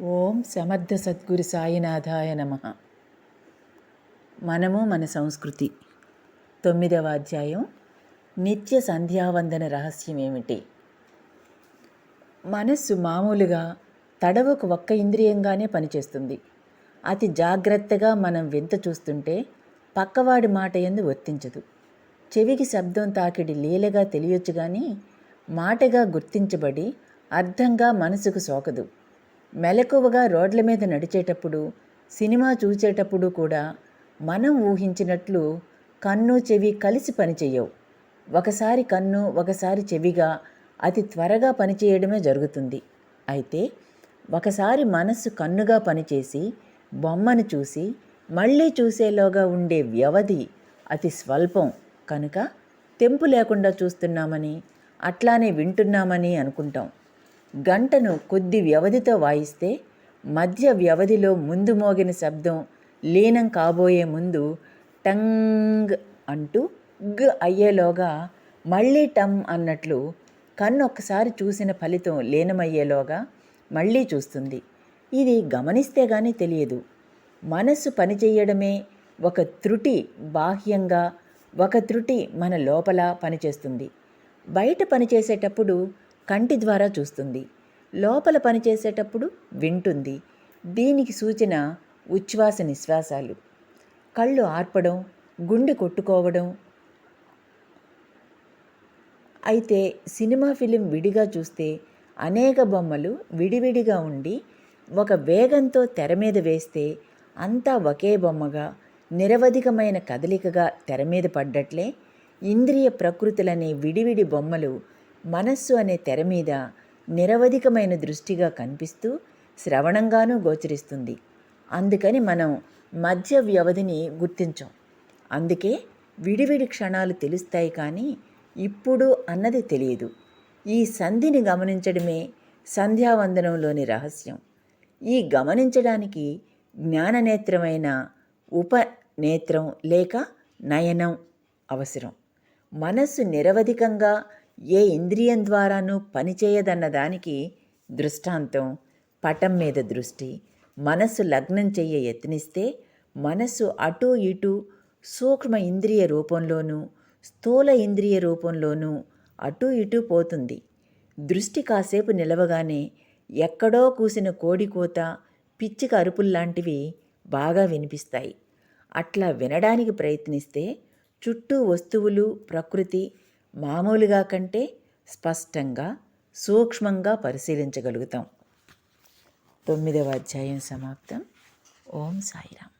ఓం సమర్థ సద్గురు సాయినాథాయ నమ. మనము మన సంస్కృతి. తొమ్మిదవ అధ్యాయం. నిత్య సంధ్యావందన రహస్యం ఏమిటి? మనస్సు మామూలుగా తడవకు ఒక్క ఇంద్రియంగానే పనిచేస్తుంది. అతి జాగ్రత్తగా మనం వింత చూస్తుంటే పక్కవాడి మాట ఎందు వర్తించదు. చెవికి శబ్దం తాకిడి లీలగా తెలియొచ్చు కానీ మాటగా గుర్తించబడి అర్థంగా మనసుకు సోకదు. మెలకువగా రోడ్ల మీద నడిచేటప్పుడు సినిమా చూసేటప్పుడు కూడా మనం ఊహించినట్లు కన్ను చెవి కలిసి పనిచేయవు. ఒకసారి కన్ను ఒకసారి చెవిగా అతి త్వరగా పనిచేయడమే జరుగుతుంది. అయితే ఒకసారి మనస్సు కన్నుగా పనిచేసి బొమ్మను చూసి మళ్ళీ చూసేలోగా ఉండే వ్యవధి అతి స్వల్పం. కనుక తెంపు లేకుండా చూస్తున్నామని అట్లానే వింటున్నామని అనుకుంటాం. గంటను కొద్ది వ్యవధితో వాయిస్తే మధ్య వ్యవధిలో ముందు మోగిన శబ్దం లీనం కాబోయే ముందు టంగ్ అంటూ గ్ అయ్యేలోగా మళ్ళీ టమ్ అన్నట్లు కన్ను ఒక్కసారి చూసిన ఫలితం లీనమయ్యేలోగా మళ్ళీ చూస్తుంది. ఇది గమనిస్తే కానీ తెలియదు. మనస్సు పనిచేయడమే ఒక త్రుటి బాహ్యంగా ఒక త్రుటి మన లోపల పనిచేస్తుంది. బయట పనిచేసేటప్పుడు కంటి ద్వారా చూస్తుంది. లోపల పనిచేసేటప్పుడు వింటుంది. దీనికి సూచన ఉచ్ఛ్వాస నిశ్వాసాలు. కళ్ళు ఆర్పడం గుండె కొట్టుకోవడం. అయితే సినిమా ఫిలిం విడిగా చూస్తే అనేక బొమ్మలు విడివిడిగా ఉండి ఒక వేగంతో తెర మీద వేస్తే అంతా ఒకే బొమ్మగా నిరవధికమైన కదలికగా తెర మీద పడ్డట్లే ఇంద్రియ ప్రకృతులనే విడివిడి బొమ్మలు మనస్సు అనే తెర మీద నిరవధికమైన దృష్టిగా కనిపిస్తూ శ్రవణంగానూ గోచరిస్తుంది. అందుకని మనం మధ్య వ్యవధిని గుర్తించాం. అందుకే విడివిడి క్షణాలు తెలుస్తాయి కానీ ఇప్పుడు అన్నది తెలియదు. ఈ సంధిని గమనించడమే సంధ్యావందనంలోని రహస్యం. ఈ గమనించడానికి జ్ఞాననేత్రమైన ఉపనేత్రం లేక నయనం అవసరం. మనస్సు నిరవధికంగా ఏ ఇంద్రియం ద్వారానూ పనిచేయదన్న దానికి దృష్టాంతం పటం మీద దృష్టి. మనస్సు లగ్నం చెయ్య యత్నిస్తే మనస్సు అటూ ఇటూ సూక్ష్మ ఇంద్రియ రూపంలోనూ స్థూల ఇంద్రియ రూపంలోనూ అటూ ఇటూ పోతుంది. దృష్టి కాసేపు నిలవగానే ఎక్కడో కూసిన కోడికోత పిచ్చిక అరుపుల్లాంటివి బాగా వినిపిస్తాయి. అట్లా వినడానికి ప్రయత్నిస్తే చుట్టూ వస్తువులు ప్రకృతి మామూలుగా కంటే స్పష్టంగా సూక్ష్మంగా పరిశీలించగలుగుతాం. తొమ్మిదవ అధ్యాయం సమాప్తం. ఓం సాయిరామ్.